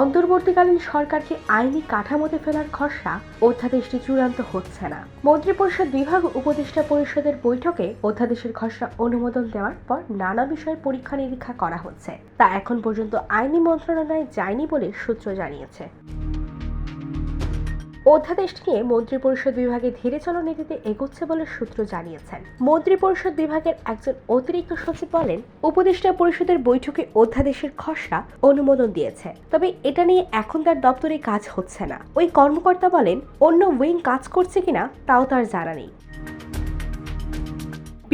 অন্তর্বর্তীকালীন সরকারকে আইনি কাঠামোতে ফেলার খসড়া অধ্যাদেশটি চূড়ান্ত হচ্ছে না। মন্ত্রিপরিষদ বিভাগ উপদেষ্টা পরিষদের বৈঠকে অধ্যাদেশের খসড়া অনুমোদন দেওয়ার পর নানা বিষয়ে পরীক্ষা নিরীক্ষা করা হচ্ছে। তা এখন পর্যন্ত আইনি মন্ত্রণালয়ে যায়নি বলে সূত্র জানিয়েছে। অধ্যাদেশটি নিয়ে মন্ত্রিপরিষদ বিভাগে ধীরে চলো নীতিতে এগোচ্ছে বলে সূত্র জানিয়েছেন। মন্ত্রিপরিষদ বিভাগের একজন অতিরিক্ত সচিব বলেন, উপদেষ্টা পরিষদের বৈঠকে অধ্যাদেশের খসড়া অনুমোদন দিয়েছে। তবে এটা নিয়ে এখন তার দপ্তরে কাজ হচ্ছে না। ওই কর্মকর্তা বলেন, অন্য উইং কাজ করছে কিনা তাও তার জানা নেই।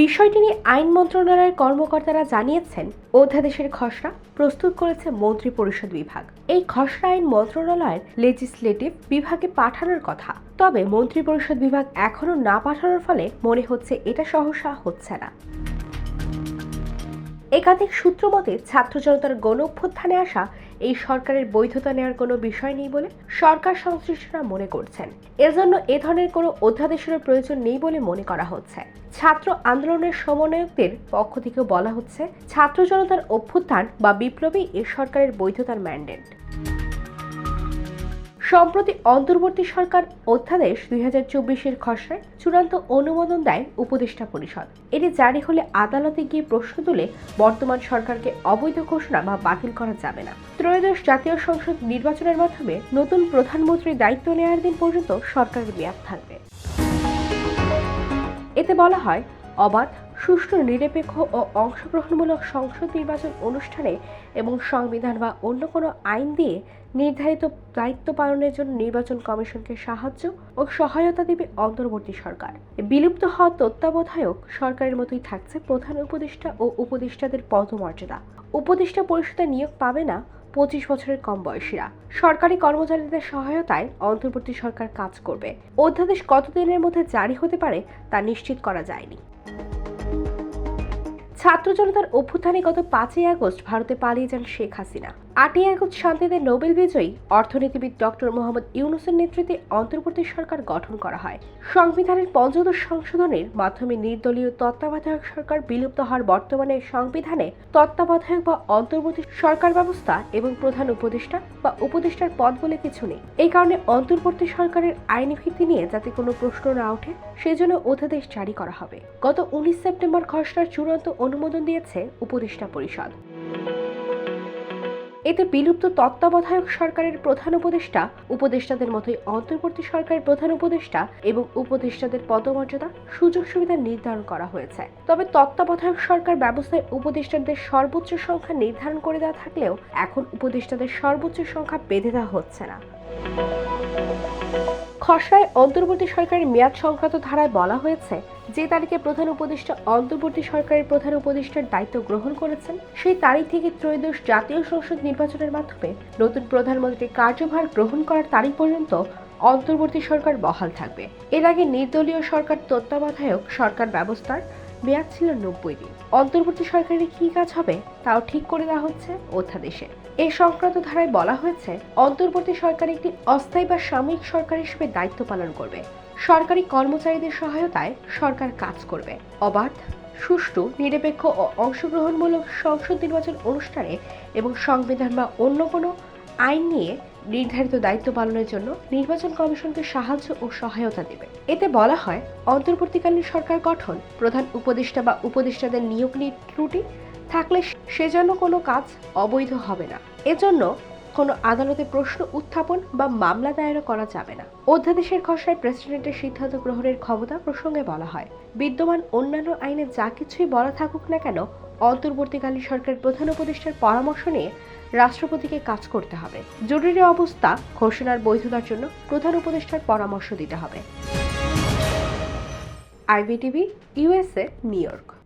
বিষয়টি নিয়ে আইন মন্ত্রণালয়ের কর্মকর্তারা জানিয়েছেন, অধ্যাদেশের খসড়া প্রস্তুত করেছে মন্ত্রী পরিষদ বিভাগ। এই খসড়া আইন মন্ত্রণালয়ের লেজিসলেটিভ বিভাগে পাঠানোর কথা। তবে মন্ত্রী পরিষদ বিভাগ এখনও না পাঠানোর ফলে মনে হচ্ছে এটা সহসা হচ্ছে না। একাধিক সূত্র মতে ছাত্র জনতার গণ অভ্যুত্থানে আসা এই সরকারের বৈধতা নেওয়ার কোনো বিষয় নেই বলে সরকার সংশ্লিষ্টরা মনে করছেন। এজন্য এ ধরনের কোনো অধ্যাদেশের প্রয়োজন নেই বলে মনে করা হচ্ছে। ছাত্র আন্দোলনের সমন্বয়কদের পক্ষ থেকে বলা হচ্ছে, ছাত্র জনতার অভ্যুত্থান বা বিপ্লবী এ সরকারের বৈধতার ম্যান্ডেট। সম্প্রতি অন্তর্বর্তী সরকার অধ্যাদেশ দুই হাজার চব্বিশের খসড়ায় চূড়ান্ত অনুমোদন দেয় উপদেষ্টা পরিষদ। এটি জারি হলে আদালতে গিয়ে প্রশ্ন তুলে বর্তমান সরকারকে অবৈধ ঘোষণা বা বাতিল করা যাবে না। ত্রয়োদশ জাতীয় সংসদ নির্বাচনের মাধ্যমে নতুন প্রধানমন্ত্রীর দায়িত্ব নেওয়ার দিন পর্যন্ত সরকারের মেয়াদ থাকবে। এতে বলা হয়, অবাধ সুষ্ঠু, নিরপেক্ষ ও অংশগ্রহণমূলক সংসদ নির্বাচন অনুষ্ঠানে এবং সংবিধান বা অন্য কোনো আইন দিয়ে নির্ধারিত দায়িত্ব পালনের জন্য নির্বাচন কমিশনকে সাহায্য ও সহায়তা দেবে অন্তর্বর্তী সরকার। বিলুপ্ত হওয়া তত্ত্বাবধায়ক সরকারের মতোই থাকছে প্রধান উপদেষ্টা ও উপদেষ্টাদের পদমর্যাদা। উপদেষ্টা পরিষদে নিয়োগ পাবে না পঁচিশ বছরের কম বয়সীরা। সরকারি কর্মচারীদের সহায়তায় অন্তর্বর্তী সরকার কাজ করবে। অধ্যাদেশ কতদিনের মধ্যে জারি হতে পারে তা নিশ্চিত করা যায়নি। ছাত্র জনতার অভ্যুত্থানে গত পাঁচই আগস্ট ভারতে পালিয়ে যান শেখ হাসিনা। আটই আগস্ট শান্তিতে নোবেল বিজয়ী অর্থনীতিবিদ ডক্টর মোহাম্মদ ইউনুসের নেতৃত্বে অন্তর্বর্তী সরকার গঠন করা হয়। সংবিধানের পঞ্চদশ সংশোধনের মাধ্যমে নির্দলীয় তত্ত্বাবধায়ক সরকার বিলুপ্ত হওয়ার বর্তমানে সংবিধানে তত্ত্বাবধায়ক বা অন্তর্বর্তী সরকার ব্যবস্থা এবং প্রধান উপদেষ্টা বা উপদেষ্টার পদ বলে কিছু নেই। এই কারণে অন্তর্বর্তী সরকারের আইনি ভিত্তি নিয়ে যাতে কোনো প্রশ্ন না ওঠে, সেজন্য অধ্যাদেশ জারি করা হবে। গত উনিশ সেপ্টেম্বর খসড়ার চূড়ান্ত অনুমোদন দিয়েছে উপদেষ্টা পরিষদ। এতে বিলুপ্ত তত্ত্বাবধায়ক সরকারের প্রধান উপদেষ্টা, উপদেষ্টাদের মতোই অন্তর্বর্তী সরকারের প্রধান উপদেষ্টা এবং উপদেষ্টাদের পদমর্যাদা সুযোগ সুবিধা নির্ধারণ করা হয়েছে। তবে তত্ত্বাবধায়ক সরকার ব্যবস্থায় উপদেষ্টাদের সর্বোচ্চ সংখ্যা নির্ধারণ করে দেওয়া থাকলেও এখন উপদেষ্টাদের সর্বোচ্চ সংখ্যা বেঁধে দেওয়া হচ্ছে না। খসড়ায় অন্তর্বর্তী সরকারের মেয়াদ সংক্রান্ত ধারায় বলা হয়েছে, যে তারিখে প্রধান উপদেষ্টা অন্তর্বর্তী সরকারের প্রধান উপদেষ্টার দায়িত্ব গ্রহণ করেছেন, সেই তারিখ থেকে ত্রয়োদশ জাতীয় সংসদ নির্বাচনের মাধ্যমে নতুন প্রধানমন্ত্রীর কার্যভার গ্রহণ করার তারিখ পর্যন্ত অন্তর্বর্তী সরকার বহাল থাকবে। এর আগে নির্দলীয় সরকার তত্ত্বাবধায়ক সরকার ব্যবস্থার মেয়াদ ছিল নব্বই দিন। অন্তর্বর্তী সরকারের কি কাজ হবে, তাও ঠিক করে দেওয়া হচ্ছে অধ্যাদেশে। এই সংক্রান্ত ধারায় বলা হয়েছে, অন্তর্বর্তী সরকার একটি অস্থায়ী বা সাময়িক সরকার হিসেবে দায়িত্ব পালন করবে। সরকারি কর্মচারীদের সহায়তায় সরকার কাজ করবে। অবাধ, সুষ্ঠু, নিরপেক্ষ ও অংশগ্রহণমূলক সংসদ নির্বাচন অনুষ্ঠানে এবং সংবিধান বা অন্য কোনো আইন নিয়ে নির্ধারিত দায়িত্ব পালনের জন্য নির্বাচন কমিশনকে সাহায্য ও সহায়তা দেবে। এতে বলা হয়, অন্তর্বর্তীকালীন সরকার গঠন, প্রধান উপদেষ্টা বা উপদেষ্টাদের নিয়োগ নিয়ে ত্রুটি থাকলে সেজন্য কোনো কাজ অবৈধ হবে না। এজন্য কোনো আদালতে প্রশ্ন উত্থাপন বা মামলা দায়েরও করা যাবে না। অধ্যাদেশের খসড়ায় প্রেসিডেন্টের সিদ্ধান্ত গ্রহণের ক্ষমতা প্রসঙ্গে বলা হয়, বিদ্যমান অন্যান্য আইনে যা কিছুই বলা থাকুক না কেন, অন্তর্বর্তীকালীন সরকার প্রধান উপদেষ্টার পরামর্শ নিয়ে রাষ্ট্রপতিকে কাজ করতে হবে। জরুরি অবস্থা, ঘোষণার বৈধতার জন্য প্রধান উপদেষ্টার পরামর্শ দিতে হবে। IBTV USA, New York.